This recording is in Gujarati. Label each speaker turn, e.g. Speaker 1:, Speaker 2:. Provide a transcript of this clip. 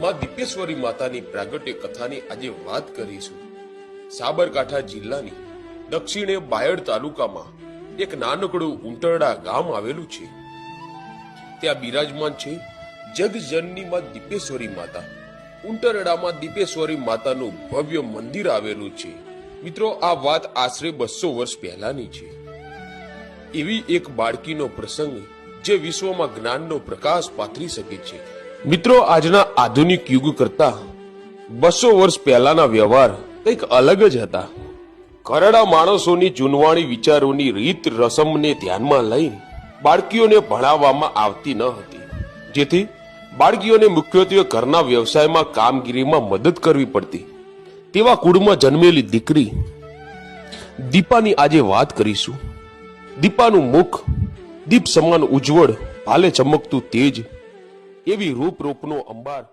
Speaker 1: માં દીપેશ્વરી માતાની પ્રાગટ્ય કથાની આજે વાત કરીશું. સાબરકાંઠા જિલ્લાની દક્ષિણે બાયડ તાલુકામાં એક નાનકડું ઉંટરડા ગામ આવેલું છે. ત્યાં બિરાજમાન છે જગજનની માં દીપેશ્વરી માતા. ઉંટરડામાં દીપેશ્વરી માતાનું ભવ્ય મંદિર આવેલું છે. મિત્રો, આ વાત આશરે બસો વર્ષ પહેલાની છે. એવી એક બાળકીનો પ્રસંગ જે વિશ્વમાં જ્ઞાનનો પ્રકાશ પાથરી શકે છે. મિત્રો, આજના આધુનિક યુગ કરતા બસો વર્ષ પહેલાના વ્યવહાર કંઈક અલગ જ હતા. કરડા માણસોની જૂનવાણી વિચારોની રીત રસમને ધ્યાનમાં લઈ બાળકીઓને ભણાવવામાં આવતી ન હતી. જેથી બાળકીઓને મુખ્યત્વે ઘરના વ્યવસાયમાં કામગીરીમાં મદદ કરવી પડતી. તેવા કુળમાં જન્મેલી દીકરી દીપાની આજે વાત કરીશું. દીપાનું મુખ દીપ સમાન ઉજ્જવળ, ભાલે ચમકતું તેજ એવી રૂપરૂપનો અંબાર